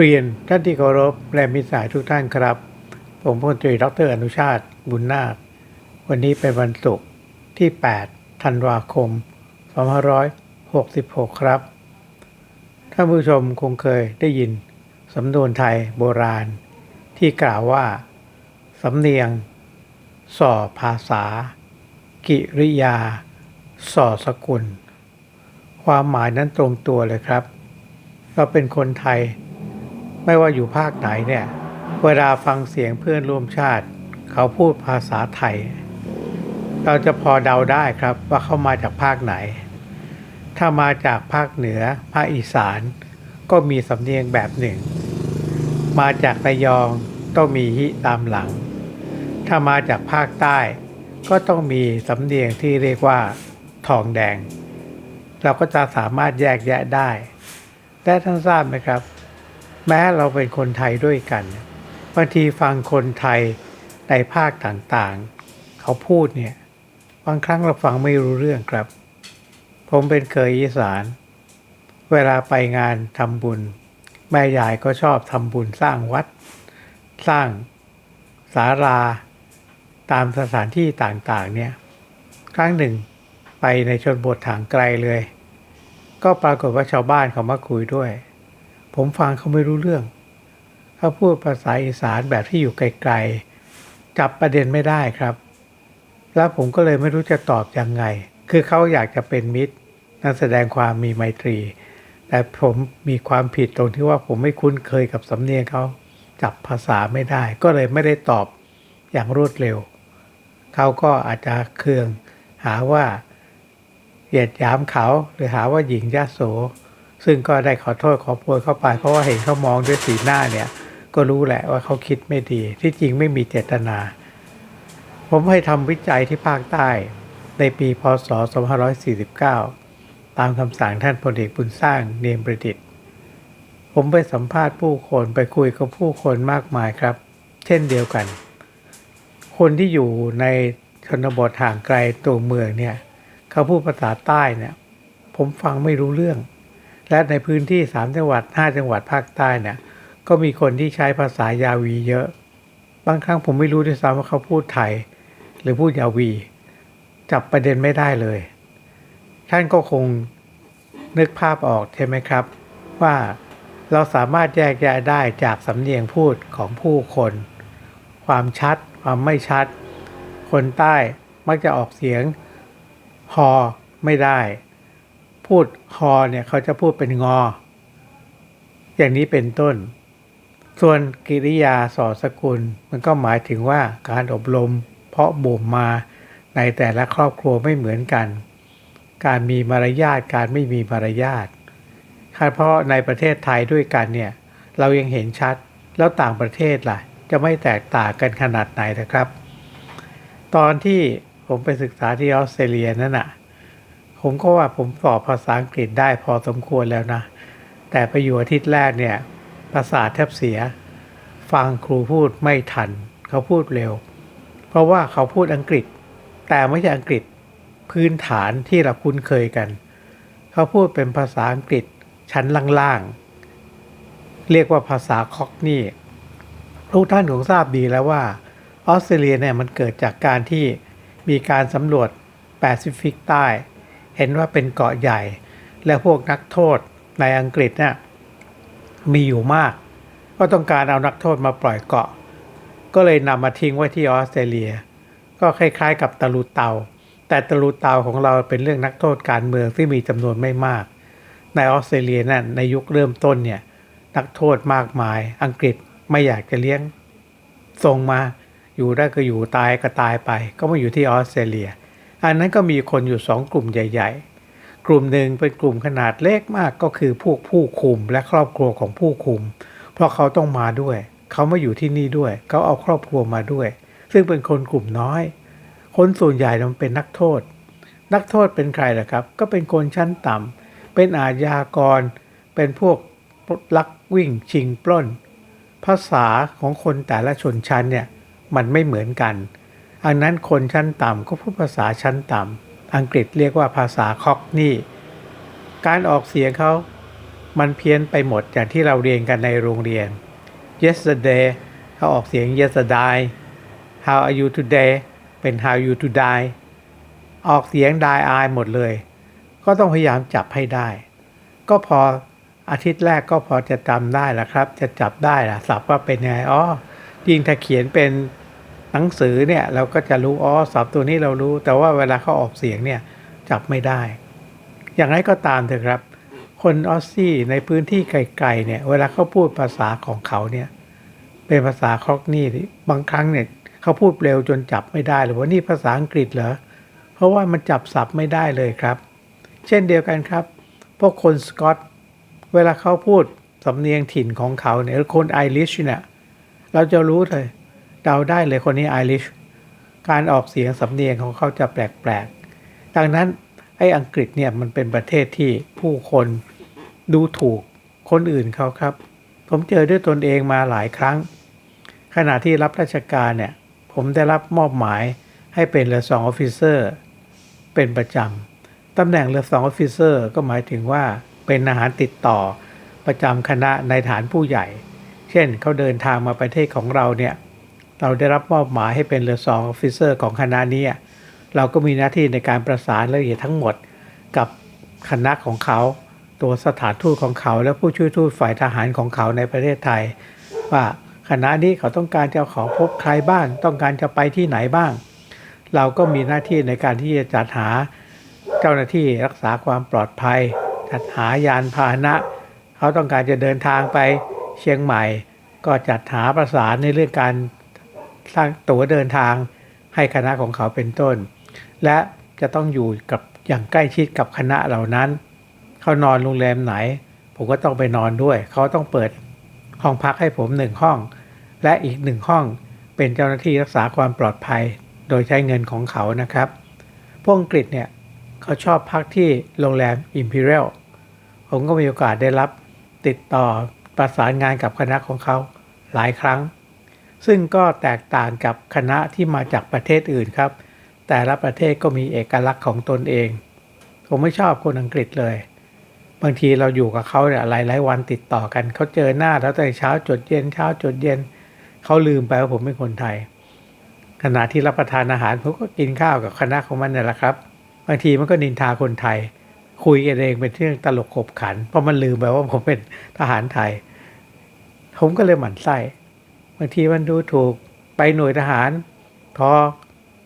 เรียนท่านที่เคารพและมิตรสายทุกท่านครับ ผมพลตรีดรอนุชาติบุญนาค วันนี้เป็นวันศุกร์ที่ 8 ธันวาคม 2566 ครับ ท่านผู้ชมคงเคยได้ยินสำนวนไทยโบราณ ที่กล่าวว่า สำเนียง ส่อภาษา กิริยา ส่อสกุล ความหมายนั้นตรงตัวเลยครับ เราเป็นคนไทย ไม่ว่าอยู่ภาคไหนเนี่ย เวลาฟังเสียงเพื่อนร่วมชาติ เขาพูดภาษาไทย เราจะพอเดาได้ครับว่าเขามาจากภาคไหน ถ้ามาจากภาคเหนือ ภาคอีสาน ก็มีสำเนียงแบบหนึ่ง มาจากระยองต้องมีฮิตามหลัง ถ้ามาจากภาคใต้ก็ต้องมีสำเนียงที่เรียกว่าทองแดง เราก็จะสามารถแยกแยะได้แต่ท่านทราบไหมครับ แม้เราเป็นคนไทยด้วยกันบางทีฟังคนไทยในภาคต่างๆ เขาพูดเนี่ยบางครั้งเราฟังไม่รู้เรื่องครับ ผมเป็นเคยอีสาน เวลาไปงานทำบุญ แม่ยายก็ชอบทำบุญสร้างวัด สร้างศาลาตามสถานที่ต่างๆเนี่ยครั้งหนึ่งไปในชนบททางไกลเลย ก็ปรากฏว่าชาวบ้านเขามาคุยด้วย ผมฟังเขาไม่รู้เรื่อง เขาพูดภาษาอีสานแบบที่อยู่ไกลๆ จับประเด็นไม่ได้ครับ แล้วผมก็เลยไม่รู้จะตอบยังไง คือเขาอยากจะเป็นมิตรนั่นแสดงความมีไมตรี แต่ผมมีความผิดตรงที่ว่าผมไม่คุ้นเคยกับสำเนียงเขาจับภาษาไม่ได้ ก็เลยไม่ได้ตอบอย่างรวดเร็ว เขาก็อาจจะเคืองหาว่าเหยียดหยามเขาหรือหาว่าหญิงยโส ซึ่งก็ได้ขอโทษขอโพยเข้าไป เพราะว่าเห็นเขามองด้วยสีหน้าเนี่ย ก็รู้แหละว่าเขาคิดไม่ดี ที่จริงไม่มีเจตนา ผมให้ทำวิจัยที่ภาคใต้ในปีพศ 2549 ตามคำสั่งท่านพลเอกบุญสร้างเนียมประดิษฐ์ ผมไปสัมภาษณ์ผู้คนไปคุยกับผู้คนมากมายครับ เช่นเดียวกัน คนที่อยู่ในชนบทห่างไกลตัวเมืองเนี่ยเขาพูดภาษาใต้เนี่ย ผมฟังไม่รู้เรื่อง และในพื้นที่สามจังหวัดห้าจังหวัดภาคใต้เนี่ย ก็มีคนที่ใช้ภาษายาวีเยอะ บางครั้งผมไม่รู้ด้วยซ้ำว่าเขาพูดไทย หรือพูดยาวี จับประเด็นไม่ได้เลย ท่านก็คงนึกภาพออกใช่ไหมครับ ว่าเราสามารถแยกแยะได้จากสำเนียงพูดของผู้คน ความชัด ความไม่ชัด คนใต้มักจะออกเสียงฮอไม่ได้ พูดฮอเนี่ยเขาจะพูดเป็นงอ อย่างนี้เป็นต้น ส่วนกิริยาสอสกุล มันก็หมายถึงว่าการอบรม เพาะบ่มมาในแต่ละครอบครัวไม่เหมือนกัน การมีมารยาทการไม่มีมารยาทเพราะในประเทศไทยด้วยกันเนี่ย เรายังเห็นชัดแล้วต่างประเทศล่ะ จะไม่แตกต่างกันขนาดไหนนะครับ ตอนที่ผมไปศึกษาที่ออสเตรเลียนั่นน่ะ ผมก็ว่าผมสอบภาษาอังกฤษได้พอสมควรแล้วนะ แต่ไปอยู่อาทิตย์แรกเนี่ยภาษาแทบเสีย ฟังครูพูดไม่ทัน เขาพูดเร็ว เพราะว่าเขาพูดอังกฤษ แต่ไม่ใช่อังกฤษพื้นฐานที่เราคุ้นเคยกัน เขาพูดเป็นภาษาอังกฤษชั้นล่างๆ เรียกว่าภาษาคอกนี่ทุกท่านคงทราบดีแล้วว่าออสเตรเลียเนี่ยมันเกิดจากการที่มีการสำรวจแปซิฟิกใต้ เห็นว่าเป็นเกาะใหญ่ และพวกนักโทษในอังกฤษเนี่ยมีอยู่มาก ก็ต้องการเอานักโทษมาปล่อยเกาะ ก็เลยนำมาทิ้งไว้ที่ออสเตรเลีย ก็คล้ายๆ กับตะลุเตา แต่ตะลุเตาของเราเป็นเรื่องนักโทษการเมืองที่มีจำนวนไม่มาก ในออสเตรเลียนั่นในยุคเริ่มต้นเนี่ยนักโทษมากมาย อังกฤษไม่อยากจะเลี้ยงส่งมาอยู่ได้ก็อยู่ตายก็ตายไป ก็มาอยู่ที่ออสเตรเลีย อันนั้นก็มีคนอยู่สองกลุ่มใหญ่ ๆ กลุ่มหนึ่งเป็นกลุ่มขนาดเล็กมากก็คือพวกผู้คุมและครอบครัวของผู้คุม เพราะเขาต้องมาด้วย เขามาอยู่ที่นี่ด้วย เขาเอาครอบครัวมาด้วย ซึ่งเป็นคนกลุ่มน้อย คนส่วนใหญ่มันเป็นนักโทษ นักโทษเป็นใครล่ะครับ ก็เป็นคนชั้นต่ำเป็นอาญากร เป็นพวกลักวิ่งชิงปล้น ภาษาของคนแต่ละชนชั้นเนี่ยมันไม่เหมือนกัน อันนั้นคนชั้นต่ำก็พูดภาษาชั้นต่ำอังกฤษเรียกว่าภาษาคอกนี่ การออกเสียงเขามันเพี้ยนไปหมดอย่างที่เราเรียนกันในโรงเรียน yesterday เขาออกเสียง yesterday how are you today เป็น how you to die ออกเสียง die I หมดเลย ก็ต้องพยายามจับให้ได้ ก็พออาทิตย์แรกก็พอจะจำได้ละครับ จะจับได้ละสับว่าเป็นไงอ๋อยิ่งถ้าเขียนเป็น หนังสือเนี่ยเราก็จะรู้อ๋อสับตัวนี้เรารู้ แต่ว่าเวลาเขาออกเสียงเนี่ยจับไม่ได้ อย่างไรก็ตามเถอะครับ คนออสซี่ในพื้นที่ไกลๆเนี่ยเวลาเขาพูดภาษาของเขาเนี่ยเป็นภาษาคอกนี่บางครั้งเนี่ยเขาพูดเร็วจนจับไม่ได้เลยว่านี่ภาษาอังกฤษเหรอเพราะว่ามันจับศัพท์ไม่ได้เลยครับ เช่นเดียวกันครับ พวกคนสกอตเวลาเขาพูดสำเนียงถิ่นของเขาเนี่ยหรือคนไอริชเนี่ยเราจะรู้เลย เดาได้เลยคนนี้ไอริชการออกเสียงสำเนียงของเขาจะแปลกๆ ดังนั้นไอ้อังกฤษเนี่ยมันเป็นประเทศที่ผู้คนดูถูกคนอื่นเขาครับ ผมเจอด้วยตนเองมาหลายครั้ง ขณะที่รับราชการเนี่ย ผมได้รับมอบหมายให้เป็นเรือสองออฟฟิเซอร์เป็นประจำตำแหน่งเรือสองออฟฟิเซอร์ก็หมายถึงว่าเป็นอาหารติดต่อประจำคณะในฐานผู้ใหญ่ เช่นเขาเดินทางมาประเทศของเราเนี่ย เราได้รับมอบหมายให้เป็นเรือสองออฟฟิเซอร์ของคณะนี้เราก็มีหน้าที่ในการประสานรายละเอียดทั้งหมดกับคณะของเขา ตัวสถานทูตของเขา และผู้ช่วยทูตฝ่ายทหารของเขาในประเทศไทย ว่าคณะนี้เขาต้องการจะขอพบใครบ้าง ต้องการจะไปที่ไหนบ้าง เราก็มีหน้าที่ในการที่จะจัดหาเจ้าหน้าที่รักษาความปลอดภัย จัดหายานพาหนะ เขาต้องการจะเดินทางไปเชียงใหม่ ก็จัดหาประสานในเรื่องการ สร้างตั๋วเดินทางให้คณะของเขาเป็นต้น และจะต้องอยู่กับอย่างใกล้ชิดกับคณะเหล่านั้น เขานอนโรงแรมไหน ผมก็ต้องไปนอนด้วย เขาต้องเปิดห้องพักให้ผมหนึ่งห้อง และอีกหนึ่งห้องเป็นเจ้าหน้าที่รักษาความปลอดภัย โดยใช้เงินของเขานะครับ พวกอังกฤษเนี่ยเขาชอบพักที่โรงแรม Imperial ผมก็มีโอกาสได้รับติดต่อประสานงานกับคณะของเขาหลายครั้ง ซึ่งก็แตกต่างกับคณะที่มาจากประเทศอื่นครับ แต่ละประเทศก็มีเอกลักษณ์ของตนเอง ผมไม่ชอบคนอังกฤษเลย บางทีเราอยู่กับเขาเนี่ยหลายหลายๆวันติดต่อกัน เขาเจอหน้าแล้วแต่เช้าจดเย็นเช้าจดเย็น เขาลืมไปว่าผมเป็นคนไทย ขณะที่รับประทานอาหารผมก็กินข้าวกับคณะของมันนี่แหละครับ บางทีมันก็นินทาคนไทย คุยกันเองเป็นเรื่องตลกขบขัน เพราะมันลืมไปว่าผมเป็นทหารไทย ผมก็เลยหมั่นไส้ บางทีมันดูถูกไปหน่วยทหาร พอ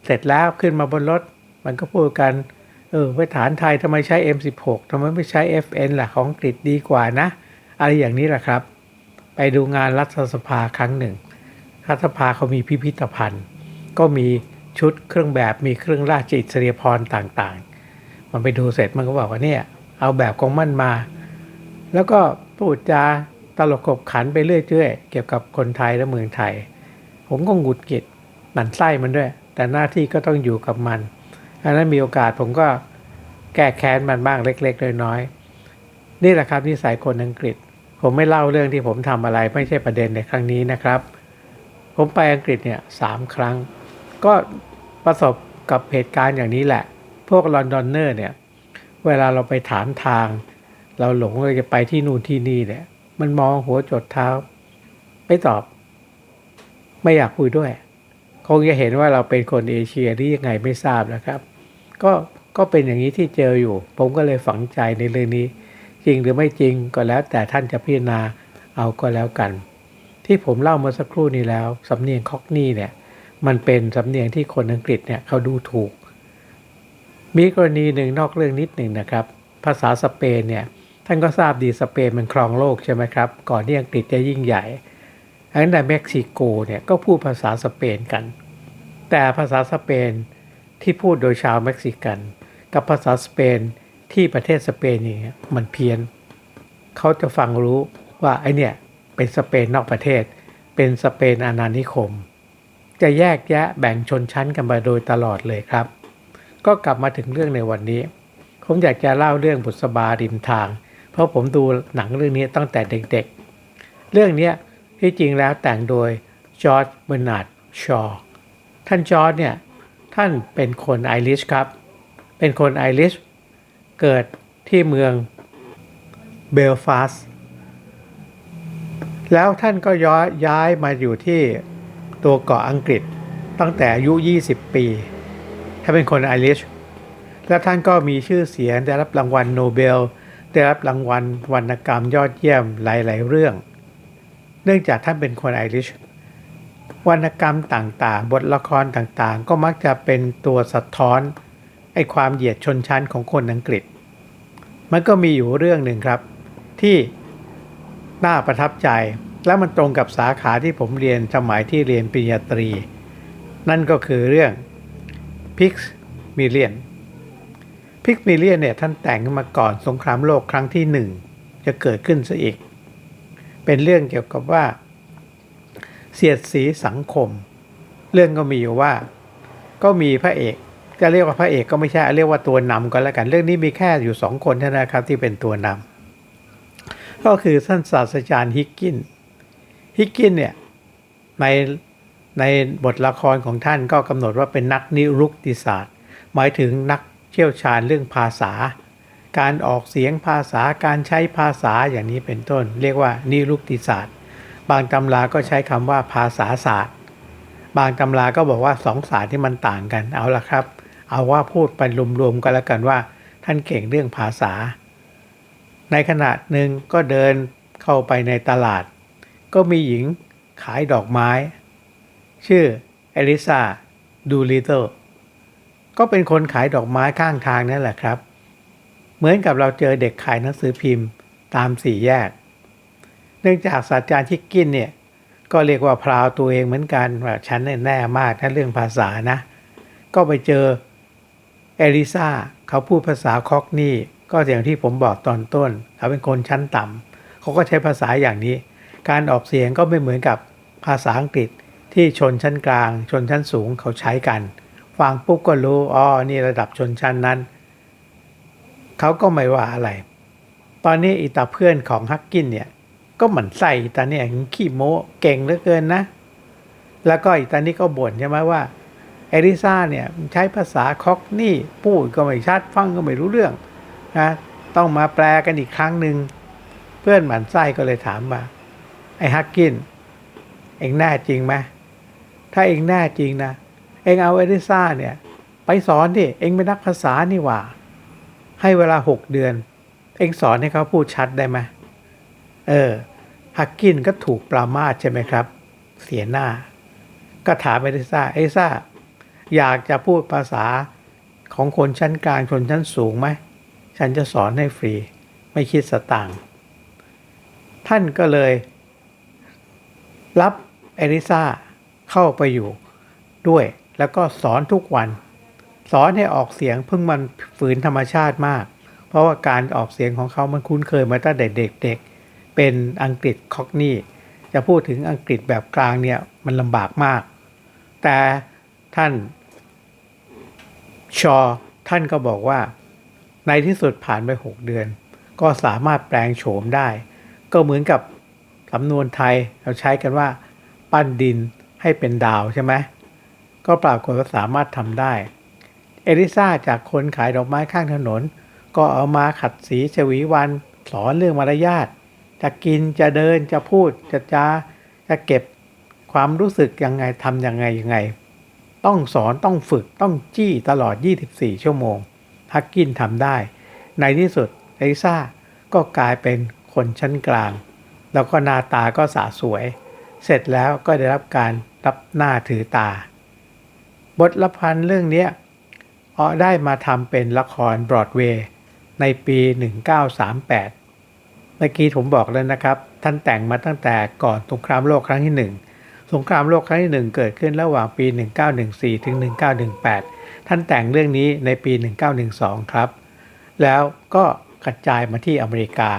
เสร็จแล้วขึ้นมาบนรถ มันก็พูดกัน เออไปฐานไทยทำไมใช้ M16 ทำไมไม่ใช้ FN ล่ะของอังกฤษดีกว่านะ อะไรอย่างนี้แหละครับ ไปดูงานรัฐสภาครั้งหนึ่งรัฐสภาเขามีพิพิธภัณฑ์ ก็มีชุดเครื่องแบบมีเครื่องราชอิสริยาภรต่างๆ มันไปดูเสร็จมันก็บอกว่าเนี่ยเอาแบบของมันมา แล้วก็พูดจา ตลกขบขันไปเรื่อยๆเกี่ยวกับคนไทยและเมืองไทย ผมก็หงุดหงิดหมันไส้มันด้วย แต่หน้าที่ก็ต้องอยู่กับมันอันนั้นมีโอกาสผมก็แก้แค้นมันบ้างเล็กๆน้อยๆนี่แหละครับนิสัยคนอังกฤษ ผมไม่เล่าเรื่องที่ผมทำอะไรไม่ใช่ประเด็นในครั้งนี้นะครับ ผมไปอังกฤษเนี่ยสามครั้ง ก็ประสบกับเหตุการณ์อย่างนี้แหละ พวกลอนดอนเนอร์เนี่ย เวลาเราไปถามทาง เราหลงเราจะไปที่นู่นที่นี่เนี่ย มันมองหัวจดเท้า ไม่ตอบ ไม่อยากคุยด้วย คงจะเห็นว่าเราเป็นคนเอเชียที่ยังไงไม่ทราบนะครับ ก็ก็เป็นอย่างนี้ที่เจออยู่ ผมก็เลยฝังใจในเรื่องนี้ จริงหรือไม่จริงก็แล้ว แต่ท่านจะพิจารณาเอาก็แล้วกัน ที่ผมเล่ามื่อสักครู่นี้แล้วสำเนียงคอกนี่เนี่ย มันเป็นสำเนียงที่คนอังกฤษเนี่ยเขาดูถูก มีกรณีหนึ่งนอกเรื่องนิดหนึ่งนะครับ ภาษาสเปนเนี่ย ท่านก็ทราบดีสเปนมันครองโลกใช่ไหมครับ ก่อนที่อังกฤษจะยิ่งใหญ่อันในเม็กซิโกเนี่ยก็พูดภาษาสเปนกัน แต่ภาษาสเปนที่พูดโดยชาวเม็กซิกัน กับภาษาสเปนที่ประเทศสเปนอย่างเนี่ยมันเพี้ยนเขาจะฟังรู้ว่าไอเนี่ยเป็นสเปนนอกประเทศ เป็นสเปนอาณานิคม จะแยกแยะแบ่งชนชั้นกันมาโดยตลอดเลยครับ ก็กลับมาถึงเรื่องในวันนี้ ผมอยากจะเล่าเรื่องบุษบาริมทาง ราะผมดูหนังเรื่องนี้ตั้งแต่เด็กๆ เรื่องนี้ที่จริงแล้วแต่งโดยจอร์จเบอร์นาร์ดชอว์ท่านจอร์จเนี่ย ท่านเป็นคนไอริชครับ เป็นคนไอริชเกิดที่เมืองเบลฟาสแล้วท่านก็ย้ายย้ายมาอยู่ที่ตัวเกาะอังกฤษตั้งแต่อายุ 20 ปี ถ้าเป็นคนไอริช และท่านก็มีชื่อเสียงได้รับรางวัลโนเบล ได้รับรางวัลวรรณกรรมยอดเยี่ยมหลายๆเรื่อง เนื่องจากท่านเป็นคนไอริชวรรณกรรมต่างๆ บทละครต่างๆ ก็มักจะเป็นตัวสะท้อนไอความเหยียดชนชั้นของคนอังกฤษ มันก็มีอยู่เรื่องหนึ่งครับ ที่น่าประทับใจ และมันตรงกับสาขาที่ผมเรียนสมัยที่เรียนปริญญาตรี นั่นก็คือเรื่อง Pix Million Pix Million เนี่ยท่านแต่งขึ้นมาก่อนสงครามโลกครั้งที่หนึ่งจะเกิดขึ้นซะอีก เป็นเรื่องเกี่ยวกับว่า เสียดสีสังคม เรื่องก็มีอยู่ว่า ก็มีพระเอก จะเรียกว่าพระเอกก็ไม่ใช่เรียกว่าตัวนำก็แล้วกัน เรื่องนี้มีแค่อยู่สองคนเท่านั้นครับที่เป็นตัวนำก็คือท่านศาสตราจารย์ฮิกกินฮิกกินเนี่ยในในบทละครของท่านก็กำหนดว่าเป็นนักนิรุกติศาสตร์ หมายถึงนัก เชี่ยวชาญเรื่องภาษา การออกเสียงภาษาการใช้ภาษาอย่างนี้เป็นต้น เรียกว่านิรุกติศาสตร์ บางตำราก็ใช้คำว่าภาษาศาสตร์ บางตำราก็บอกว่าสองศาสตร์ที่มันต่างกันเอาละครับ เอาว่าพูดไปรวมๆกันแล้วกันว่า ท่านเก่งเรื่องภาษา ในขณะหนึ่งก็เดินเข้าไปในตลาด ก็มีหญิงขายดอกไม้ ชื่อเอลิซาดูลิเตอร์ ก็เป็นคนขายดอกไม้ข้างทางนั่นแหละครับ เหมือนกับเราเจอเด็กขายหนังสือพิมพ์ตามสี่แยก เนื่องจากศาสตราจารย์ทิกกินเนี่ยก็เรียกว่าพราวตัวเองเหมือนกันว่าฉันเนี่ยแน่มากถ้าเรื่องภาษานะ ก็ไปเจอเอลิซาเขาพูดภาษาคอกนี่ก็อย่างที่ผมบอกตอนต้น เขาเป็นคนชั้นต่ำเขาก็ใช้ภาษาอย่างนี้ การออกเสียงก็ไม่เหมือนกับภาษาอังกฤษที่ชนชั้นกลาง ชนชั้นสูงเขาใช้กัน ฟังปุ๊บก็รู้อ๋อนี่ระดับชนชั้นนั้น เขาก็ไม่ว่าอะไร ตอนนี้อีตาเพื่อนของฮักกินเนี่ยก็หมั่นไส้อีตาเนี่ยขี้โม้เก่งเหลือเกินนะ แล้วก็อีตานี่ก็บ่นใช่ไหมว่าเอริซาเนี่ยใช้ภาษาคอกนี่พูดก็ไม่ชัดฟังก็ไม่รู้เรื่องนะต้องมาแปลกันอีกครั้งหนึ่งเพื่อนหมันไส้ก็เลยถามว่าไอ้ฮักกิน เองแน่จริงไหมถ้าเองแน่จริงนะ องเอาเอริซาเนี่ย ไปสอนดิเองเป็นนักภาษานี่หว่า ให้เวลาหกเดือน เองสอนให้เขาพูดชัดได้ไหมเออฮักกินก็ถูกปรามาสใช่ไหมครับ เสียหน้า ก็ถามเอริซาเอริซาอยากจะพูดภาษาของคนชั้นกลางชนชั้นสูงไหมฉันจะสอนให้ฟรี ไม่คิดสตางค์ท่านก็เลย รับเอริซาเข้าไปอยู่ด้วย แล้วก็สอนทุกวัน สอนให้ออกเสียงเพิ่งมันฝืนธรรมชาติมาก เพราะว่าการออกเสียงของเขามันคุ้นเคยมาตั้งแต่เด็กๆ เป็นอังกฤษคอกนี่จะพูดถึงอังกฤษแบบกลางเนี่ยมันลำบากมาก แต่ท่านชอท่านก็บอกว่า ในที่สุดผ่านไป 6 เดือน ก็สามารถแปลงโฉมได้ ก็เหมือนกับสำนวนไทยเราใช้กันว่า ปั้นดินให้เป็นดาวใช่ไหม ก็ปรากฏว่าสามารถทำได้ เอลิซาจากคนขายดอกไม้ข้างถนน ก็เอามาขัดสีชวีวันสอนเรื่องมารยาทจะกินจะเดินจะพูดจะจาจะเก็บความรู้สึกยังไงทำยังไงยังไง ต้องสอนต้องฝึกต้องจี้ตลอด 24 ชั่วโมงฮักกินทำได้ ในที่สุดเอลิซาก็กลายเป็นคนชั้นกลาง แล้วก็หน้าตาก็สะสวย เสร็จแล้วก็ได้รับการรับหน้าถือตา บทละพันเรื่องนี้ออได้มาทำเป็นละครบรอดเวย์ในปี 1938 เมื่อกี้ผมบอกแล้วนะครับ ท่านแต่งมาตั้งแต่ก่อนสงครามโลกครั้งที่หนึ่งสงครามโลกครั้งที่หนึ่งเกิดขึ้นระหว่างปี 1914 ถึง 1918 ท่านแต่งเรื่องนี้ในปี 1912 ครับ แล้วก็กระจายมาที่อเมริกา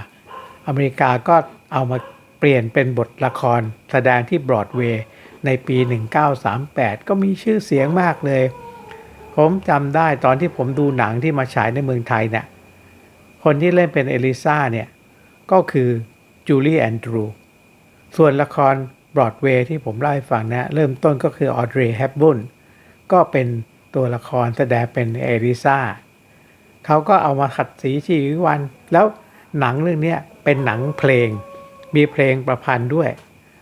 อเมริกาก็เอามาเปลี่ยนเป็นบทละครแสดงที่บรอดเวย์ ในปี 1938 ก็มีชื่อเสียงมากเลย ผมจำได้ตอนที่ผมดูหนังที่มาฉายในเมืองไทยเนี่ยคนที่เล่นเป็นเอลิซาเนี่ย ก็คือจูเลียแอนดรูส่วนละครบรอดเวย์ที่ผมเล่าให้ฟังนะเริ่มต้นก็คือออดรีแฮปบุนก็เป็นตัวละครแสดงเป็นเอลิซาเขาก็เอามาขัดสีชีวิวัน แล้วหนังเรื่องนี้เป็นหนังเพลง มีเพลงประพันธ์ด้วย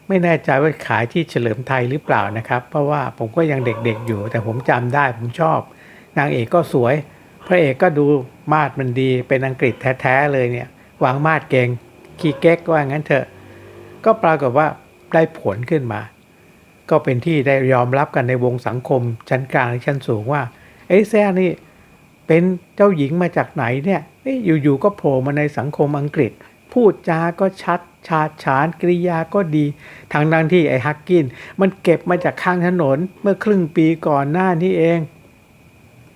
ไม่แน่ใจว่าขายที่เฉลิมไทยหรือเปล่านะครับ เพราะว่าผมก็ยังเด็กๆอยู่ แต่ผมจำได้ผมชอบ นางเอกก็สวย พระเอกก็ดูมาดมันดีเป็นอังกฤษแท้ๆเลยเนี่ยวางมาดเก่งขี้เก๊กว่างั้นเถอะ ก็ปรากฏว่าได้ผลขึ้นมา ก็เป็นที่ได้ยอมรับกันในวงสังคม ชั้นกลางและชั้นสูงว่าเอ้แซ่นี่เป็นเจ้าหญิงมาจากไหนเนี่ยเอ้ยอยู่ๆก็โผล่มาในสังคมอังกฤษ พูดจาก็ชัดชาดฉานกริยาก็ดีทางดังที่ไอ้ฮักกิน มันเก็บมาจากข้างถนนเมื่อครึ่งปีก่อนหน้านี้เอง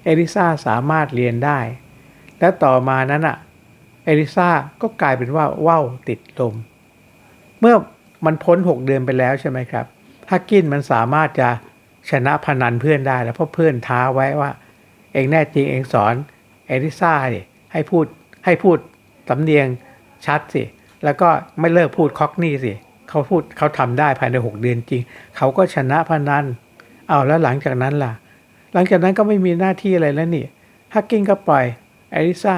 เอลิซาสามารถเรียนได้ แล้วต่อมานั้นอะเอลิซาก็กลายเป็นว่าว่าวติดลม เมื่อมันพ้น 6 เดือนไปแล้วใช่ไหมครับฮักกินมันสามารถจะชนะพนันเพื่อนได้แล้วเพราะเพื่อนท้าไว้ว่า เองแน่จริงเองสอนเอลิซาให้พูดให้พูดสำเนียง ชัดสิ แล้วก็ไม่เลิกพูดคอกนี่สิเขาพูดเขาทำได้ภายใน 6 เดือนจริง เขาก็ชนะพนันเอาแล้วหลังจากนั้นล่ะ หลังจากนั้นก็ไม่มีหน้าที่อะไรแล้วนี่ฮักกินก็ปล่อยเอลิซา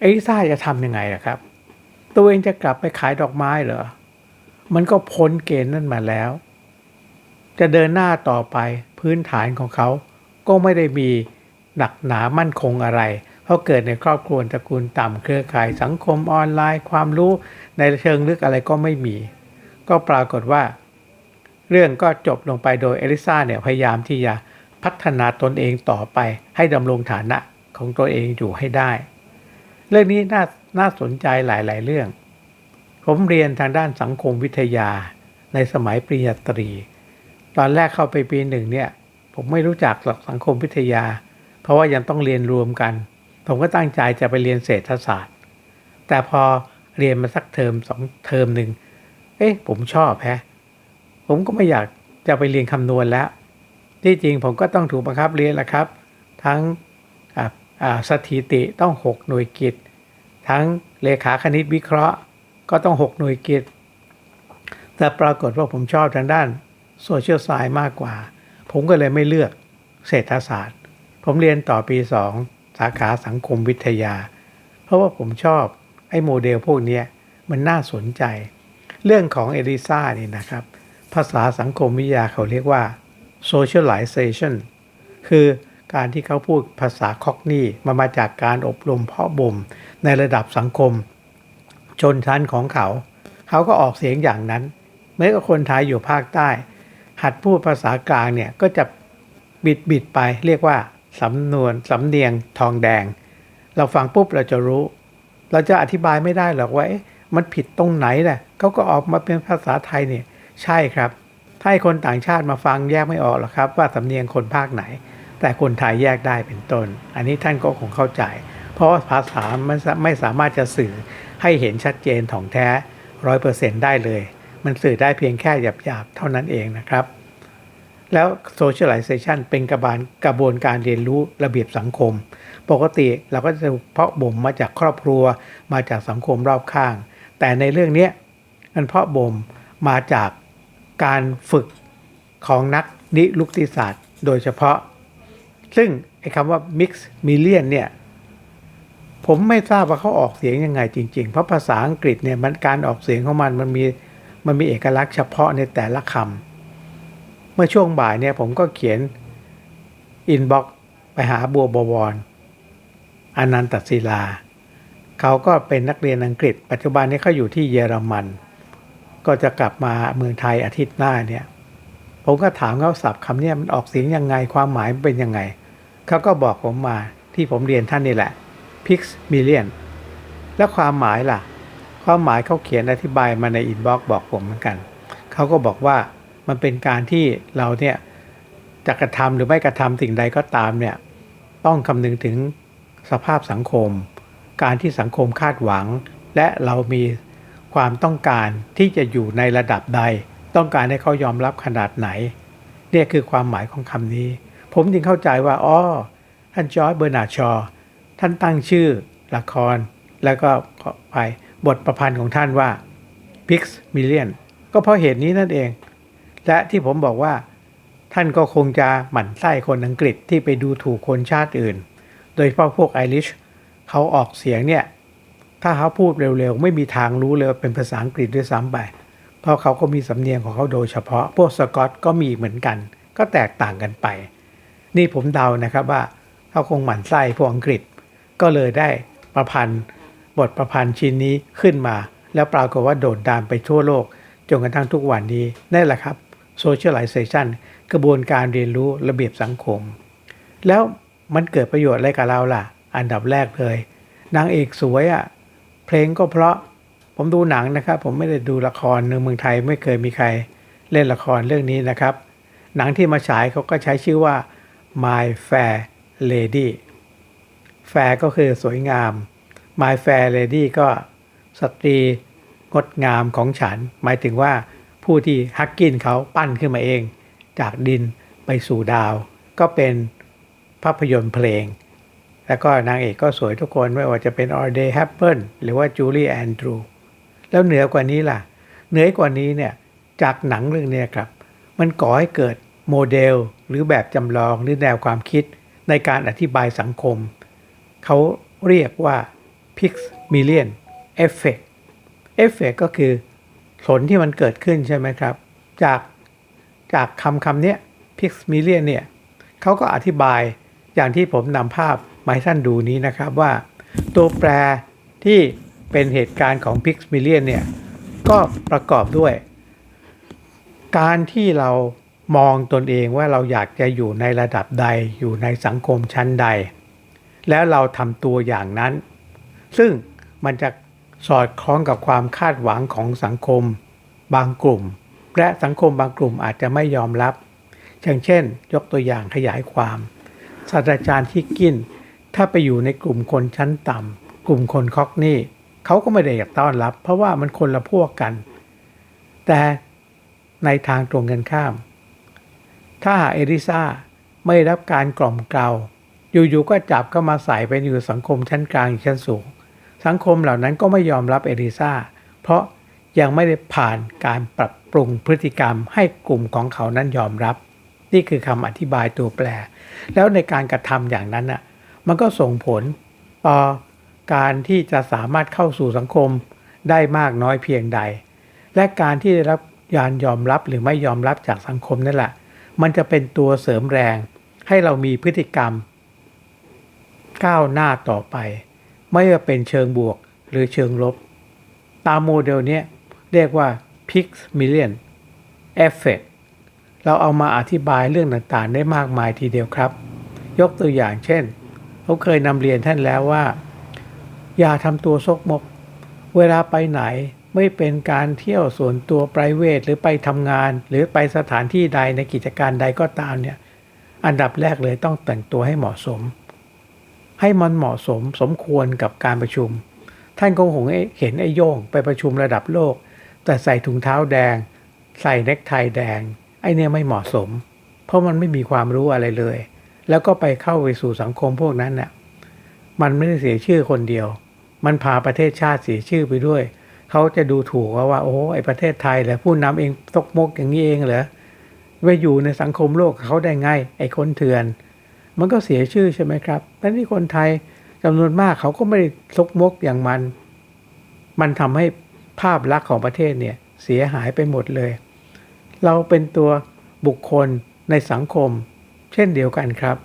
เอลิซาจะทำยังไงล่ะครับ ตัวเองจะกลับไปขายดอกไม้เหรอ มันก็พ้นเกณฑ์นั่นมาแล้ว จะเดินหน้าต่อไปพื้นฐานของเขาก็ไม่ได้มีหนักหนามั่นคงอะไร เพราะเกิดในครอบครัวตระกูลต่ำเครือข่ายสังคมออนไลน์ ความรู้ในเชิงลึกอะไรก็ไม่มี ก็ปรากฏว่า เรื่องก็จบลงไปโดยเอลิซาเนี่ยพยายามที่จะพัฒนาตนเองต่อไป ให้ดำรงฐานะของตัวเองอยู่ให้ได้ เรื่องนี้น่าน่าสนใจหลาย ๆ เรื่อง ผมเรียนทางด้านสังคมวิทยา ในสมัยปริญญาตรี ตอนแรกเข้าไปปีหนึ่งเนี่ย ผมไม่รู้จักหลักสังคมวิทยา เพราะว่ายังต้องเรียนรวมกัน ผมก็ตั้งใจจะไปเรียนเศรษฐศาสตร์ แต่พอเรียนมาสักเทอมสองเทอมหนึ่งเอ๊ะผมชอบแฮะผมก็ไม่อยากจะไปเรียนคำนวณแล้ว ที่จริงผมก็ต้องถูกบังคับเรียนละครับ ทั้งสถิติต้อง 6 หน่วยกิต ทั้งเลขาคณิตวิเคราะห์ก็ต้อง 6 หน่วยกิต แต่ปรากฏว่าผมชอบทางด้านโซเชียลไซน์มากกว่า ผมก็เลยไม่เลือกเศรษฐศาสตร์ ผมเรียนต่อปี 2 สาขาสังคมวิทยา เพราะว่าผมชอบไอ้โมเดลพวกนี้มันน่าสนใจ เรื่องของเอลิซานี่นะครับ ภาษาสังคมวิทยาเขาเรียกว่า socialization คือการที่เขาพูดภาษาคอกนี่มามาจากการอบรมเพาะบ่มในระดับสังคม ชนชั้นของเขา เขาก็ออกเสียงอย่างนั้นเมื่อกับคนไทยอยู่ภาคใต้ หัดพูดภาษากลางเนี่ยก็จะบิดบิดไปเรียกว่า สำนวนสำเนียงทองแดง เราฟังปุ๊บเราจะรู้ เราจะอธิบายไม่ได้หรอกว่ามันผิดตรงไหนน่ะเขาก็ออกมาเป็นภาษาไทยเนี่ยใช่ครับ ถ้าให้คนต่างชาติมาฟังแยกไม่ออกหรอกครับ ว่าสำเนียงคนภาคไหน แต่คนไทยแยกได้เป็นต้น อันนี้ท่านก็คงเข้าใจ เพราะภาษามันไม่สามารถจะสื่อให้เห็นชัดเจนถ่องแท้ร้อยเปอร์เซ็นต์ได้เลย มันสื่อได้เพียงแค่หยาบๆเท่านั้นเองนะครับ แล้ว socialization เป็นกระบวนกระบวนการเรียนรู้ระเบียบสังคม ปกติเราก็จะเพาะบ่มมาจากครอบครัว มาจากสังคมรอบข้าง แต่ในเรื่องนี้มันเพาะบ่มมาจากการฝึกของนักนิรุกติศาสตร์ โดยเฉพาะ ซึ่งไอ้คำว่า mix million เนี่ยผมไม่ทราบว่าเขาออกเสียงยังไงจริง ๆ เพราะภาษาอังกฤษเนี่ยมันการออกเสียงของมันมันมีมันมีเอกลักษณ์เฉพาะในแต่ละคำ เมื่อช่วงบ่ายเนี่ยผมก็เขียนอินบ็อกไปหาบัวบวรอนันตศิลา เขาก็เป็นนักเรียนอังกฤษ ปัจจุบันนี้เขาอยู่ที่เยอรมัน ก็จะกลับมาเมืองไทยอาทิตย์หน้าเนี่ยผมก็ถามเขาศัพท์คำเนี้มันออกเสียงยังไงความหมายมันเป็นยังไง เขาก็บอกผมมาที่ผมเรียนท่านนี่แหละ Pix Million แล้วความหมายล่ะ ความหมายเขาเขียนอธิบายมาในอินบ็อกบอกผมเหมือนกัน เขาก็บอกว่า มันเป็นการที่เราเนี่ยจะกระทำหรือไม่กระทำสิ่งใดก็ตามเนี่ยต้องคำนึงถึงสภาพสังคม การที่สังคมคาดหวัง และเรามีความต้องการที่จะอยู่ในระดับใด ต้องการให้เขายอมรับขนาดไหนเนี่ยคือความหมายของคำนี้ ผมจึงเข้าใจว่าอ๋อท่านจอร์จเบอร์นาชอ ท่านตั้งชื่อละคร แล้วก็ไปบทประพันธ์ของท่านว่า Pix Million ก็เพราะเหตุนี้นั่นเอง และที่ผมบอกว่า ท่านก็คงจะหมั่นไส้คนอังกฤษที่ไปดูถูกคนชาติอื่น โดยเฉพาะพวกไอริชเขาออกเสียงเนี่ย ถ้าเขาพูดเร็วๆ ไม่มีทางรู้เลยว่าเป็นภาษาอังกฤษด้วยซ้ำไป เพราะเขาก็มีสำเนียงของเขาโดยเฉพาะ พวกสกอตก็มีเหมือนกัน ก็แตกต่างกันไป นี่ผมเดานะครับว่าเขาคงหมั่นไส้พวกอังกฤษ ก็เลยได้ประพันธ์บทประพันธ์ชิ้นนี้ขึ้นมา แล้วปรากฏว่าโดดดังไปทั่วโลกจนกระทั่งทุกวันนี้นั่นแหละครับ socialization กระบวนการเรียนรู้ระเบียบสังคม แล้วมันเกิดประโยชน์อะไรกับเราล่ะ อันดับแรกเลย นางเอกสวยอะ่ะ เพลงก็เพราะ ผมดูหนังนะครับ ผมไม่ได้ดูละครในเมืองไทยไม่เคยมีใครเล่นละครเรื่องนี้นะครับ หนังที่มาฉายเขาก็ใช้ชื่อว่า My Fair Lady Fair ก็คือสวยงาม My Fair Lady ก็สตรีงดงามของฉัน หมายถึงว่า ผู้ที่ฮักกินเขาปั้นขึ้นมาเอง จากดินไปสู่ดาว ก็เป็นภาพยนตร์เพลง แล้วก็นางเอกก็สวยทุกคนไม่ว่าจะเป็น Audrey Hepburn หรือว่า Julie Andrew แล้วเหนือกว่านี้ล่ะ เหนือกว่านี้เนี่ยจากหนังเรื่องนี้ครับ มันก่อให้เกิดโมเดลหรือแบบจำลองหรือแนวความคิดในการอธิบายสังคม เขาเรียกว่า Pixmillion Effect Effect ก็คือ ผลที่มันเกิดขึ้นใช่ไหมครับ จากจากคำคำนี้ย Pixmillion เนี่ยเขาก็อธิบายอย่างที่ผมนำภาพมาให้ท่านดูนี้นะครับว่า ตัวแปรที่เป็นเหตุการณ์ของ Pixmillion เนี่ยก็ประกอบด้วย การที่เรามองตนเองว่าเราอยากจะอยู่ในระดับใดอยู่ในสังคมชั้นใด แล้วเราทำตัวอย่างนั้น ซึ่งมันจะ สอดคล้องกับความคาดหวังของสังคม บางกลุ่ม และสังคมบางกลุ่มอาจจะไม่ยอมรับอย่างเช่น ยกตัวอย่างขยายความศาสตราจารย์ที่กิน ถ้าไปอยู่ในกลุ่มคนชั้นต่ำกลุ่มคนคอกนี่เขาก็ไม่ได้อยากต้อนรับ เพราะว่ามันคนละพวกกัน แต่ในทางตรงกันข้าม ถ้าหาเอริซาไม่รับการกล่อมเกลาอยู่ๆก็จับเข้ามาใส่ไปอยู่สังคมชั้นกลางชั้นสูง สังคมเหล่านั้นก็ไม่ยอมรับเอริซาเพราะยังไม่ได้ผ่านการปรับปรุงพฤติกรรมให้กลุ่มของเขานั้นยอมรับ นี่คือคำอธิบายตัวแปร แล้วในการกระทำอย่างนั้นน่ะมันก็ส่งผลต่อการที่จะสามารถเข้าสู่สังคมได้มากน้อยเพียงใด และการที่ได้รับยานยอมรับหรือไม่ยอมรับจากสังคมนั่นแหละ มันจะเป็นตัวเสริมแรง ให้เรามีพฤติกรรม ก้าวหน้าต่อไป ไม่ว่าเป็นเชิงบวกหรือเชิงลบ ตามโมเดลนี้เรียกว่า Pixmillion Effect เราเอามาอธิบายเรื่องต่างๆ ได้มากมายทีเดียวครับ ยกตัวอย่างเช่นเขาเคยนำเรียนท่านแล้วว่า อย่าทำตัวซกมก เวลาไปไหนไม่เป็นการเที่ยวส่วนตัวไพรเวทหรือไปทำงาน หรือไปสถานที่ใดในกิจการใดก็ตามเนี่ย อันดับแรกเลยต้องแต่งตัวให้เหมาะสม ให้มันเหมาะสมสมควรกับการประชุม ท่านคงหงเห็นไอ้โย่งไปประชุมระดับโลก แต่ใส่ถุงเท้าแดง ใส่เนคไทแดง ไอ้เนี่ยไม่เหมาะสม เพราะมันไม่มีความรู้อะไรเลย แล้วก็ไปเข้าไปสู่สังคมพวกนั้นน่ะมันไม่ได้เสียชื่อคนเดียว มันพาประเทศชาติเสียชื่อไปด้วย เขาจะดูถูกว่าว่าโอ้ไอประเทศไทยแหละผู้นำเองตกมกอย่างนี้เองเหรอไปอยู่ในสังคมโลกเขาได้ไงไอคนเถื่อน มันก็เสียชื่อใช่ไหมครับแต่ที่คนไทยจำนวนมากเขาก็ไม่ได้ซกมกอย่างมัน มันทำให้ภาพลักษณ์ของประเทศเนี่ยเสียหายไปหมดเลย เราเป็นตัวบุคคลในสังคม เช่นเดียวกันครับ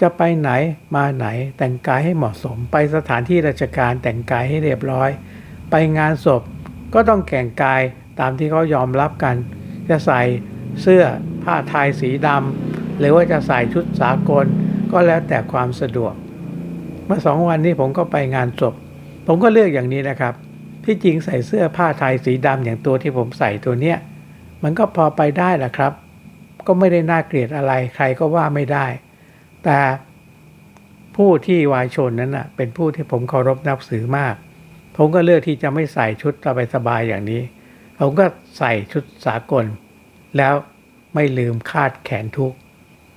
จะไปไหนมาไหนแต่งกายให้เหมาะสม ไปสถานที่ราชการแต่งกายให้เรียบร้อย ไปงานศพก็ต้องแต่งกายตามที่เขายอมรับกัน จะใส่เสื้อผ้าไทยสีดำ หรือว่าจะใส่ชุดสากลก็แล้วแต่ความสะดวก เมื่อสองวันนี้ผมก็ไปงานศพผมก็เลือกอย่างนี้นะครับ ที่จริงใส่เสื้อผ้าไทยสีดำอย่างตัวที่ผมใส่ตัวเนี้ยมันก็พอไปได้แหละครับ ก็ไม่ได้น่าเกลียดอะไรใครก็ว่าไม่ได้ แต่ผู้ที่วายชนนั้นนะเป็นผู้ที่ผมเคารพนับถือมาก ผมก็เลือกที่จะไม่ใส่ชุดสบายอย่างนี้ ผมก็ใส่ชุดสากล แล้วไม่ลืมคาดแขนทุก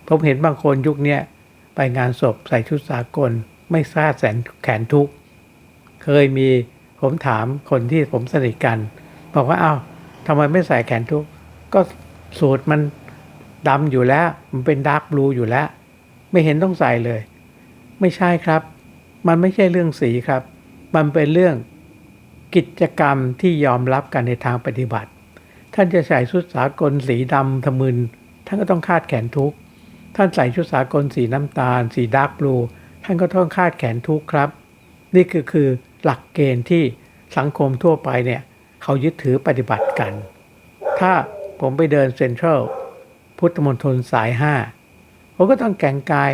ผมเห็นบางคนยุคนี้ไปงานศพใส่ชุดสากล ไม่คาดแสนแขนทุก เคยมีผมถามคนที่ผมสนิทกัน บอกว่าเอา้าทำไมไม่ใส่แขนทุก ก็สูตรมันดำอยู่แล้ว มันเป็นดาร์กบลูอยู่แล้ว ไม่เห็นต้องใส่เลย ไม่ใช่ครับ มันไม่ใช่เรื่องสีครับ มันเป็นเรื่องกิจกรรมที่ยอมรับกันในทางปฏิบัติ ท่านจะใส่ชุดสากลสีดำทะมึน ท่านก็ต้องคาดแขนทุก ท่านใส่ชุดสากลสีน้ำตาล สีดาร์กบลูท่านก็ต้องคาดแขนทุกครับ นี่คือคือหลักเกณฑ์ที่สังคมทั่วไปเนี่ย เขายึดถือปฏิบัติกัน ถ้าผมไปเดินเซ็นทรัลพุทธมณฑลสายห้าผมก็ต้องแต่งกาย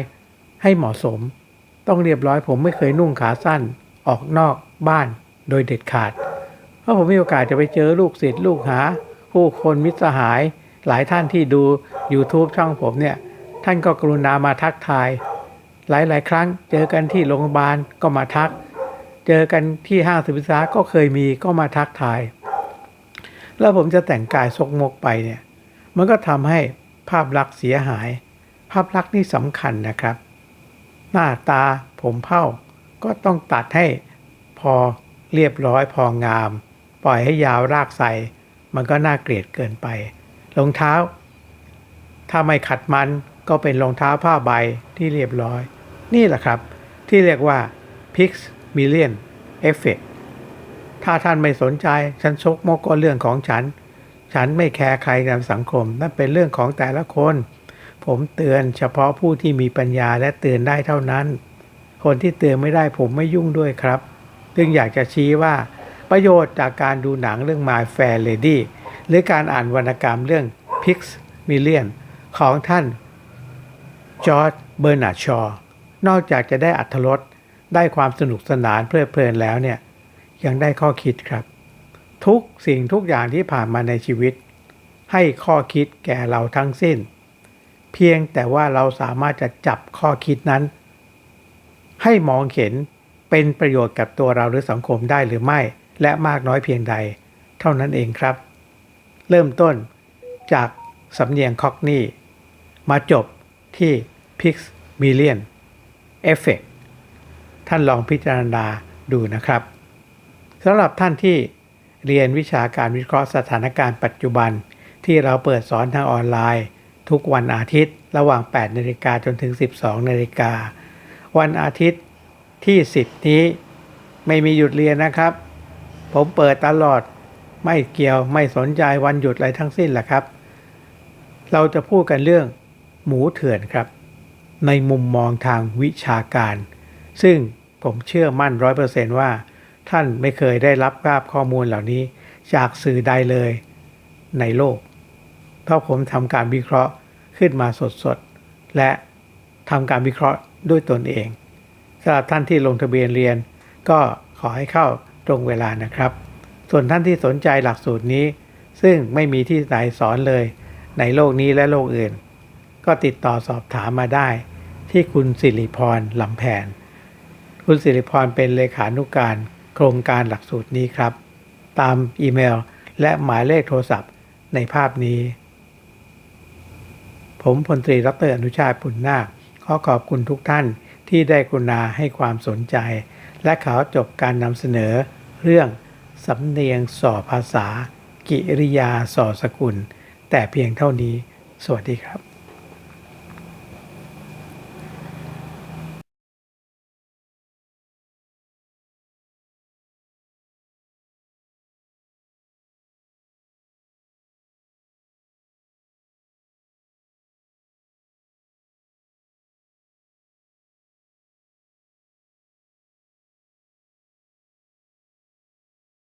ให้เหมาะสม ต้องเรียบร้อยผมไม่เคยนุ่งขาสั้นออกนอกบ้านโดยเด็ดขาด เพราะผมมีโอกาสจะไปเจอลูกศิษย์ลูกหา ผู้คนมิตรสหายหลายท่านที่ดู YouTube ช่องผมเนี่ย ท่านก็กรุณามาทักทาย หลายๆ ครั้งเจอกันที่โรงพยาบาลก็มาทัก เจอกันที่ห้างสรรพสินค้าก็เคยมีก็มาทักทาย แล้วผมจะแต่งกายซกมกไปเนี่ย มันก็ทำให้ภาพลักษณ์เสียหาย ภาพลักษณ์นี่สำคัญนะครับ หน้าตาผมเผ้าก็ต้องตัดให้พอเรียบร้อยพองาม ปล่อยให้ยาวรากใสมันก็น่าเกลียดเกินไปรองเท้า ถ้าไม่ขัดมัน ก็เป็นรองเท้าผ้าใบที่เรียบร้อย นี่แหละครับ ที่เรียกว่า Pix Million Effect ถ้าท่านไม่สนใจ ฉันชกมกก็เรื่องของฉัน ฉันไม่แคร์ใครในสังคม นั่นเป็นเรื่องของแต่ละคน ผมเตือนเฉพาะผู้ที่มีปัญญาและเตือนได้เท่านั้น คนที่เตือนไม่ได้ผมไม่ยุ่งด้วยครับจึงอยากจะชี้ว่าประโยชน์จากการดูหนังเรื่อง My Fair Lady หรือการอ่านวรรณกรรมเรื่อง Pix Million ของท่าน จอร์จเบอร์นาร์ดชอ นอกจากจะได้อัธรสได้ความสนุกสนานเพลิดเพลินแล้วเนี่ยยังได้ข้อคิดครับ ทุกสิ่งทุกอย่างที่ผ่านมาในชีวิต ให้ข้อคิดแก่เราทั้งสิ้น เพียงแต่ว่าเราสามารถจะจับข้อคิดนั้น ให้มองเห็นเป็นประโยชน์กับตัวเราหรือสังคมได้หรือไม่ และมากน้อยเพียงใด เท่านั้นเองครับ เริ่มต้นจากสำเนียงคอกนี่มาจบ ที่ Pix Million Effect ท่านลองพิจารณาดูนะครับสำหรับท่านที่เรียนวิชาการวิเคราะห์สถานการณ์ปัจจุบัน ที่เราเปิดสอนทางออนไลน์ ทุกวันอาทิตย์ ระหว่าง 8 นาฬิกาจนถึง 12 นาฬิกา วันอาทิตย์ที่ 10 นี้ไม่มีหยุดเรียนนะครับ ผมเปิดตลอดไม่เกี่ยวไม่สนใจวันหยุดอะไรทั้งสิ้นแหละครับ เราจะพูดกันเรื่อง หมูเถื่อนครับ ในมุมมองทางวิชาการ ซึ่งผมเชื่อมั่นร้อยเปอร์เซนต์ว่า ท่านไม่เคยได้รับราบข้อมูลเหล่านี้ จากสื่อใดเลยในโลก เพราะผมทำการวิเคราะห์ขึ้นมาสดๆ และทำการวิเคราะห์ด้วยตนเองสำหรับท่านที่ลงทะเบียนเรียน ก็ขอให้เข้าตรงเวลานะครับ ส่วนท่านที่สนใจหลักสูตรนี้ ซึ่งไม่มีที่ไหนสอนเลย ในโลกนี้และโลกอื่น ก็ติดต่อสอบถามมาได้ ที่คุณสิริพรลำแผน คุณสิริพรเป็นเลขานุการโครงการหลักสูตรนี้ครับ ตามอีเมลและหมายเลขโทรศัพท์ในภาพนี้ ผมพลตรีรัตอนุชาปุณนาคขอขอบคุณทุกท่านที่ได้กรุณาให้ความสนใจ และขอจบการนำเสนอ เรื่องสำเนียงส่อภาษา กิริยาส่อสกุล แต่เพียงเท่านี้ สวัสดีครับ